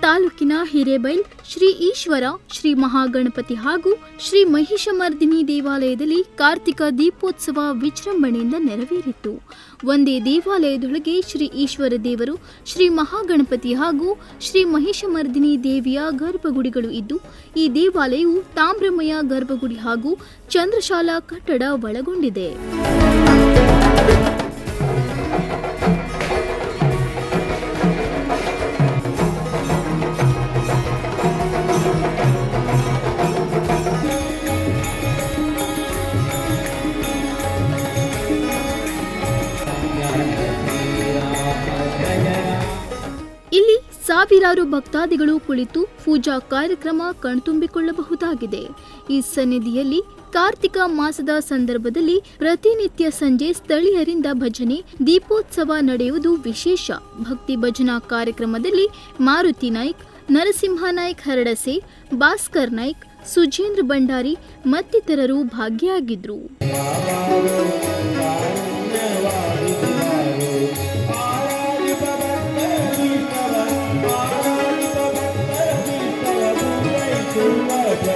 ತಾಲೂಕಿನ ಹಿರೇಬೈಲ್ ಶ್ರೀ ಈಶ್ವರ, ಶ್ರೀ ಮಹಾಗಣಪತಿ ಹಾಗೂ ಶ್ರೀ ಮಹಿಷಮರ್ದಿನಿ ದೇವಾಲಯದಲ್ಲಿ ಕಾರ್ತಿಕ ದೀಪೋತ್ಸವ ವಿಜೃಂಭಣೆಯಿಂದ ನೆರವೇರಿತು. ಒಂದೇ ದೇವಾಲಯದೊಳಗೆ ಶ್ರೀ ಈಶ್ವರ ದೇವರು, ಶ್ರೀ ಮಹಾಗಣಪತಿ ಹಾಗೂ ಶ್ರೀ ಮಹಿಷಮರ್ದಿನಿ ದೇವಿಯ ಗರ್ಭಗುಡಿಗಳು ಇದ್ದು, ಈ ದೇವಾಲಯವು ತಾಮ್ರಮಯ ಗರ್ಭಗುಡಿ ಹಾಗೂ ಚಂದ್ರಶಾಲಾ ಕಟ್ಟಡ ಒಳಗೊಂಡಿದೆ. ಸಾವಿರಾರು ಭಕ್ತಾದಿಗಳು ಕುಳಿತು ಪೂಜಾ ಕಾರ್ಯಕ್ರಮ ಕಣ್ತುಂಬಿಕೊಳ್ಳಬಹುದಾಗಿದೆ. ಈ ಸನ್ನಿಧಿಯಲ್ಲಿ ಕಾರ್ತಿಕ ಮಾಸದ ಸಂದರ್ಭದಲ್ಲಿ ಪ್ರತಿನಿತ್ಯ ಸಂಜೆ ಸ್ಥಳೀಯರಿಂದ ಭಜನೆ, ದೀಪೋತ್ಸವ ನಡೆಯುವುದು ವಿಶೇಷ. ಭಕ್ತಿ ಭಜನಾ ಕಾರ್ಯಕ್ರಮದಲ್ಲಿ ಮಾರುತಿ ನಾಯ್ಕ್, ನರಸಿಂಹ ನಾಯ್ಕ್ ಹರಡಸೆ, ಭಾಸ್ಕರ್ ನಾಯ್ಕ್, ಸುಜೇಂದ್ರ ಭಂಡಾರಿ ಮತ್ತಿತರರು ಭಾಗಿಯಾಗಿದ್ರು.